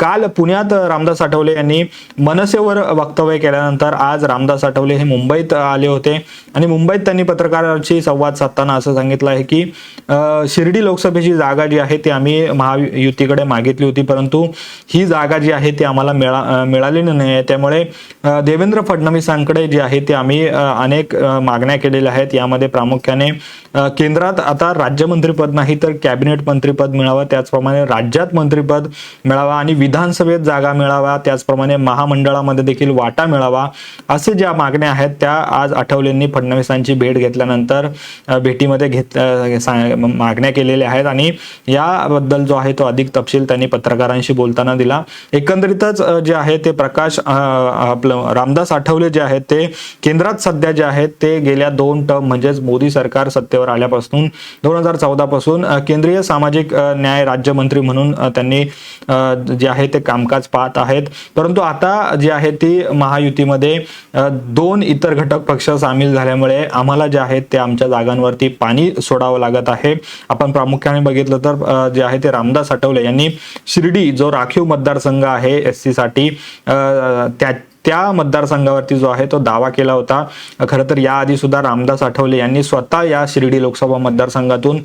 काल पुण्यात रामदास आठवले यांनी मनसेवर वक्तव्य केल्यानंतर आज रामदास आठवले हे मुंबईत आले होते. आणि मुंबईत त्यांनी पत्रकारांशी संवाद साधताना असं सांगितलं आहे की शिर्डी लोकसभेची जागा जी आहे ती आम्ही महायुतीकडे मागितली होती परंतु ही जागा जी आहे ती आम्हाला मिळा मिळालेली नाही आहे. त्यामुळे देवेंद्र फडणवीसांकडे जे आहे ते आम्ही अनेक मागण्या केलेल्या आहेत. यामध्ये प्रामुख्याने केंद्रात आता राज्यमंत्रीपद नाही तर कॅबिनेट मंत्रीपद मिळावं. त्याचप्रमाणे राज्यात मंत्रीपद मिळावा आणि विधानसभेत जागा मिळावा त्याचप्रमाणे महामंडळामध्ये देखील वाटा मिळावा असे ज्या मागण्या आहेत त्या आज आठवलेंनी फडणवीसांची भेट घेतल्यानंतर भेटीमध्ये घेत सा- मागण्या केलेल्या आहेत आणि याबद्दल जो आहे तो अधिक तपशील त्यांनी पत्रकारांशी बोलताना दिला. एकंदरीतच जे आहे ते प्रकाश आपलं रामदास आठवले जे आहेत ते केंद्रात सध्या जे आहेत ते गेल्या दोन टर्म म्हणजेच मोदी सरकार सत्तेवर आल्यापासून दोन हजार चौदा पासून केंद्रीय सामाजिक न्याय राज्यमंत्री म्हणून त्यांनी जे आहे ते कामकाज पाहत आहेत. परंतु आता जी आहे ती महायुतीमध्ये दोन इतर घटक पक्ष सामील झाल्यामुळे आम्हाला जे आहेत ते आमच्या जागांवरती पाणी सोडावं लागत आहे. आपण प्रामुख्याने बघितलं तर जे आहे ते रामदास आठवले यांनी शिर्डी जो राखीव मतदारसंघ आहे एस सी साठी त्या त्या मतदारसंघावरती जो आहे तो दावा केला होता. खरं तर याआधी सुद्धा रामदास आठवले यांनी स्वतः या शिर्डी लोकसभा मतदारसंघातून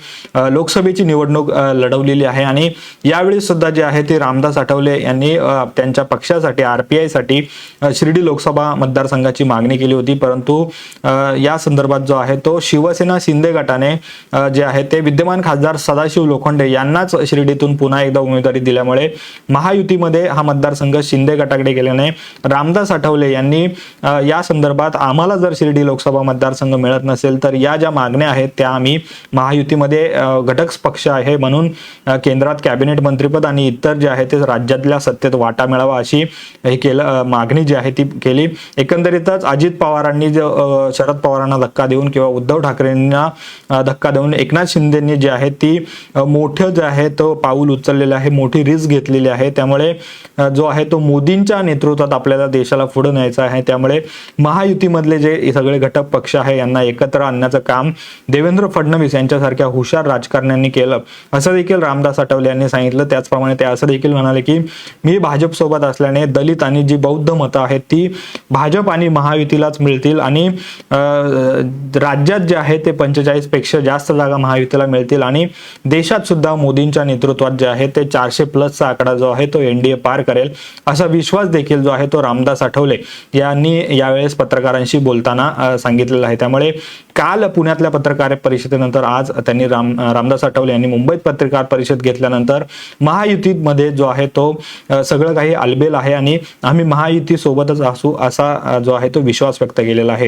लोकसभेची निवडणूक लढवलेली आहे आणि यावेळी सुद्धा जे आहे ते रामदास आठवले यांनी त्यांच्या पक्षासाठी आर पी आयसाठी शिर्डी लोकसभा मतदारसंघाची मागणी केली होती. परंतु या संदर्भात जो आहे तो शिवसेना शिंदे गटाने जे आहे ते विद्यमान खासदार सदाशिव लोखंडे यांनाच शिर्डीतून पुन्हा एकदा उमेदवारी दिल्यामुळे महायुतीमध्ये हा मतदारसंघ शिंदे गटाकडे गेल्याने रामदास आठवले यांनी या संदर्भात आम्हाला जर शिर्डी लोकसभा मतदारसंघ मिळत नसेल तर या ज्या मागण्या आहेत त्या आम्ही महायुतीमध्ये घटक पक्ष आहे म्हणून केंद्रात कॅबिनेट मंत्रीपद आणि इतर जे आहे ते राज्यातल्या सत्तेत वाटा मिळावा अशी हे केलं मागणी जी आहे ती केली. एकंदरीतच अजित पवारांनी जो शरद पवारांना धक्का देऊन किंवा उद्धव ठाकरेंना धक्का देऊन एकनाथ शिंदेंनी जे आहे ती मोठं जे आहे तो पाऊल उचललेलं आहे मोठी रिस्क घेतलेली आहे. त्यामुळे जो आहे तो मोदींच्या नेतृत्वात आपल्याला देशात पक्षाला पुढे न्यायचं आहे. त्यामुळे महायुतीमधले जे सगळे घटक पक्ष आहे यांना एकत्र आणण्याचं काम देवेंद्र फडणवीस यांच्यासारख्या हुशार राजकारण्यांनी केलं. असं देखील रामदास आठवले यांनी सांगितलं. त्याचप्रमाणे ते असं देखील म्हणाले की मी भाजप सोबत असल्याने दलित आणि जी बौद्ध मतं आहेत ती भाजप आणि महायुतीलाच मिळतील आणि राज्यात जे आहे ते पंचेचाळीसपेक्षा जास्त जागा महायुतीला मिळतील आणि देशात सुद्धा मोदींच्या नेतृत्वात जे आहे ते चारशे प्लसचा आकडा जो आहे तो एनडीए पार करेल. असा विश्वास देखील जो आहे तो रामदास साठवले. यांनी यावेळेस पत्रकारांशी बोलताना सांगितलेलं आहे. त्यामुळे काल पुण्यातल्या पत्रकार परिषदेनंतर आज त्यांनी राम रामदास आठवले यांनी मुंबईत पत्रकार परिषद घेतल्यानंतर महायुतीमध्ये जो आहे तो सगळं काही अलबेल आहे आणि आम्ही महायुती सोबतच असू असा जो आहे तो विश्वास व्यक्त केलेला आहे.